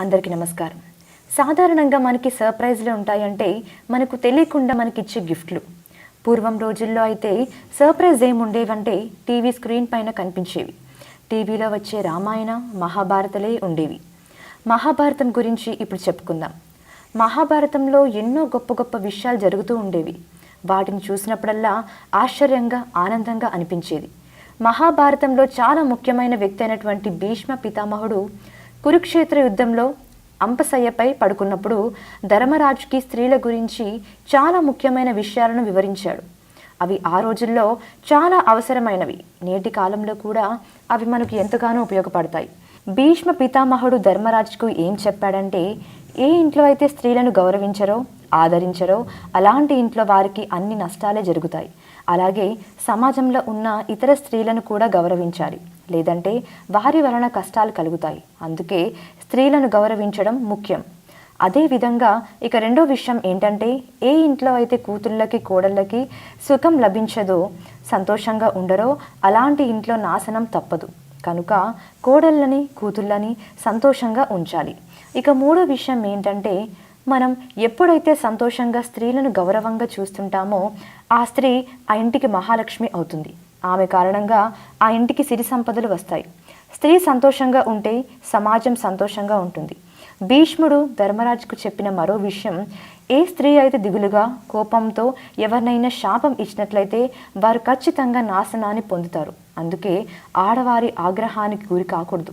అందరికీ నమస్కారం. సాధారణంగా మనకి సర్ప్రైజ్లు ఉంటాయంటే మనకు తెలియకుండా మనకిచ్చే గిఫ్ట్లు. పూర్వం రోజుల్లో అయితే సర్ప్రైజ్ ఏముండేవంటే టీవీ స్క్రీన్ పైన కనిపించేవి. టీవీలో వచ్చే రామాయణ మహాభారతలే ఉండేవి. మహాభారతం గురించి ఇప్పుడు చెప్పుకుందాం. మహాభారతంలో ఎన్నో గొప్ప గొప్ప విషయాలు జరుగుతూ ఉండేవి. వాటిని చూసినప్పుడల్లా ఆశ్చర్యంగా ఆనందంగా అనిపించేది. మహాభారతంలో చాలా ముఖ్యమైన వ్యక్తి అయినటువంటి భీష్మ పితామహుడు కురుక్షేత్ర యుద్ధంలో అంపసయ్యపై పడుకున్నప్పుడు ధర్మరాజుకి స్త్రీల గురించి చాలా ముఖ్యమైన విషయాలను వివరించాడు. అవి ఆ రోజుల్లో చాలా అవసరమైనవి. నేటి కాలంలో కూడా అవి మనకు ఎంతగానో ఉపయోగపడతాయి. భీష్మ పితామహుడు ధర్మరాజుకు ఏం చెప్పాడంటే ఏ ఇంట్లో అయితే స్త్రీలను గౌరవించరో ఆదరించరో అలాంటి ఇంట్లో వారికి అన్ని నష్టాలే జరుగుతాయి. అలాగే సమాజంలో ఉన్న ఇతర స్త్రీలను కూడా గౌరవించాలి. లేదంటే వారి వలన కష్టాలు కలుగుతాయి. అందుకే స్త్రీలను గౌరవించడం ముఖ్యం. అదేవిధంగా ఇక రెండో విషయం ఏంటంటే ఏ ఇంట్లో అయితే కూతుళ్ళకి కోడళ్ళకి సుఖం లభించదో సంతోషంగా ఉండరో అలాంటి ఇంట్లో నాశనం తప్పదు. కనుక కోడళ్ళని కూతుళ్ళని సంతోషంగా ఉంచాలి. ఇక మూడో విషయం ఏంటంటే మనం ఎప్పుడైతే సంతోషంగా స్త్రీలను గౌరవంగా చూస్తుంటామో ఆ స్త్రీ ఆ ఇంటికి మహాలక్ష్మి అవుతుంది. ఆమె కారణంగా ఆ ఇంటికి సిరి సంపదలు వస్తాయి. స్త్రీ సంతోషంగా ఉంటే సమాజం సంతోషంగా ఉంటుంది. భీష్ముడు ధర్మరాజుకు చెప్పిన మరో విషయం ఏ స్త్రీ అయితే దిగులుగా కోపంతో ఎవరినైనా శాపం ఇచ్చినట్లయితే వారు ఖచ్చితంగా నాశనాన్ని పొందుతారు. అందుకే ఆడవారి ఆగ్రహానికి గురి కాకూడదు.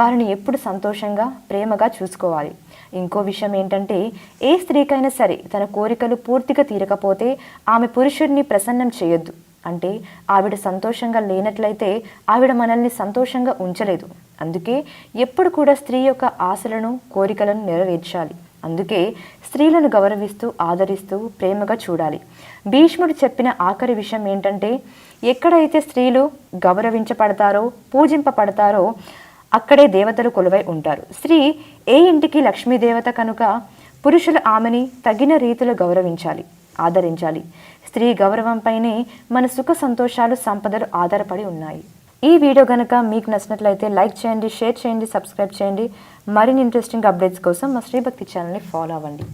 వారిని ఎప్పుడు సంతోషంగా ప్రేమగా చూసుకోవాలి. ఇంకో విషయం ఏంటంటే ఏ స్త్రీకైనా సరే తన కోరికలు పూర్తిగా తీరకపోతే ఆమె పురుషుడిని ప్రసన్నం చేయొద్దు. అంటే ఆవిడ సంతోషంగా లేనట్లయితే ఆవిడ మనల్ని సంతోషంగా ఉంచలేదు. అందుకే ఎప్పుడు కూడా స్త్రీ యొక్క ఆశలను కోరికలను నెరవేర్చాలి. అందుకే స్త్రీలను గౌరవిస్తూ ఆదరిస్తూ ప్రేమగా చూడాలి. భీష్ముడు చెప్పిన ఆఖరి విషయం ఏంటంటే ఎక్కడైతే స్త్రీలు గౌరవించబడతారో పూజింపబడతారో అక్కడే దేవతలు కొలువై ఉంటారు. స్త్రీ ఏ ఇంటికి లక్ష్మీదేవత కనుక పురుషులు ఆమెని తగిన రీతిలో గౌరవించాలి. ఆదరించాలి. స్త్రీ గౌరవంపైనే మన సుఖ సంతోషాలు సంపదలు ఆధారపడి ఉన్నాయి. ఈ వీడియో కనుక మీకు నచ్చినట్లయితే లైక్ చేయండి షేర్ చేయండి సబ్స్క్రైబ్ చేయండి. మరిన్ని ఇంట్రెస్టింగ్ అప్డేట్స్ కోసం మా శ్రీభక్తి ఛానల్ని ఫాలో అవ్వండి.